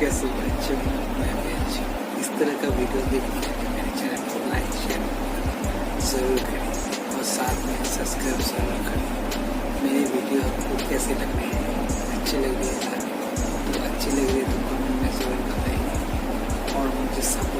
कैसे अच्छे मैं भी अच्छी इस तरह का वीडियो देखने के लिए मेरे चैनल को लाइक शेयर ज़रूर करें और साथ में सब्सक्राइब ज़रूर करें। मेरे वीडियो आपको कैसे लग रहे हैं? अच्छे लग रहे हैं तो अच्छे लग रहे हैं तो कमेंट में ज़रूर बताइए। और मुझे सपोर्ट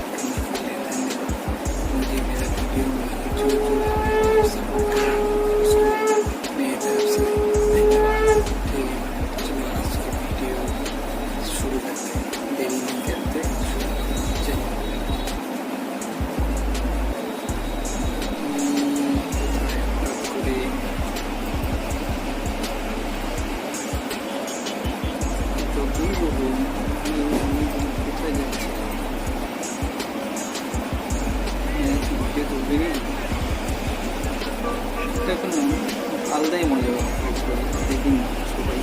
এখন আলাদাই মজা। দেখুন সবাই।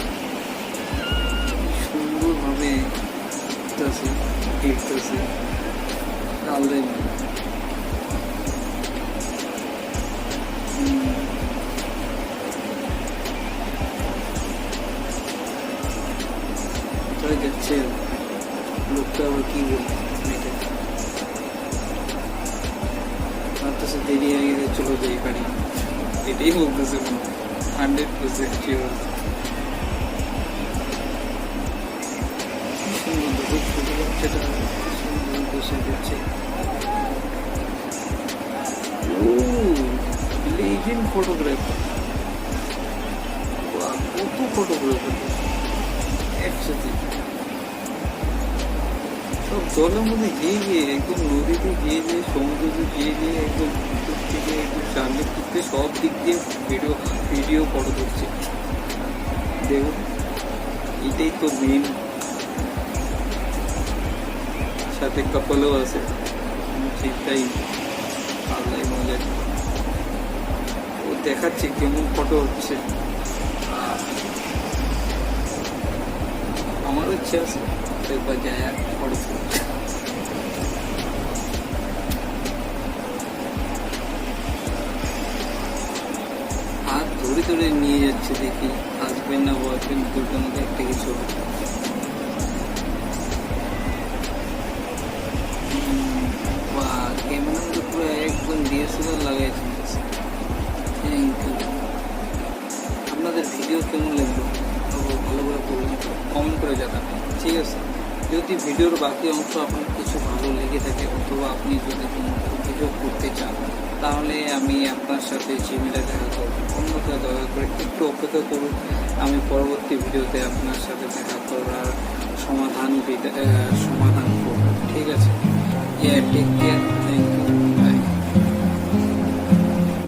সুন্দরভাবে দেখতেছে দেখতেছে। আলাদাই মজা। আবার কি বলবে মেয়েটাকে? ভাবতেছে দেরি হয়ে গেলে চলে যাই বাড়ি। এটাই বলতেছে হান্ড্রেড পার্সেন্ট শিওর সুন্দর বসে দিচ্ছে লেজেন্ড ফটোগ্রাফার কত ফটোগ্রাফার একসাথে সব জলের মধ্যে গিয়ে গিয়ে একদম নদীতে গিয়ে গিয়ে সমুদ্রতে গিয়ে গিয়ে একদম সব দিক দিয়ে ভিডিও ভিডিও ফটো করছে দেখুন, এটাই তো মেন সাথে কাপলও আছে। ঠিকটাই আল্লাহ মজা। ও দেখাচ্ছে কেমন ফটো হচ্ছে। আর আমারও ইচ্ছে আছে। একবার যায় ফটো ধরে নিয়ে যাচ্ছে দেখি হাজবেন্ড না বয়ফ্রেন্ড দুটোর মধ্যে একটা কিছু ক্যামেরা তো পুরো একদম ডিএসএলআর লাগাইছে। থ্যাংক ইউ আপনাদের ভিডিও কেমন লাগল? ভালো করে বলুন কমেন্ট করে জানাবেন ঠিক আছে? যদি ভিডিওর বাকি অংশ আপনার কিছু ভালো লেগে থাকে, অথবা আপনি যদি কোনো চান তাহলে আমি আপনার সাথে জিমেলে দেখা করব। অন্যথা দয়া করে একটু অপেক্ষা করুন। আমি পরবর্তী ভিডিওতে আপনার সাথে দেখা করার সমাধান সমাধান করব। ঠিক আছে?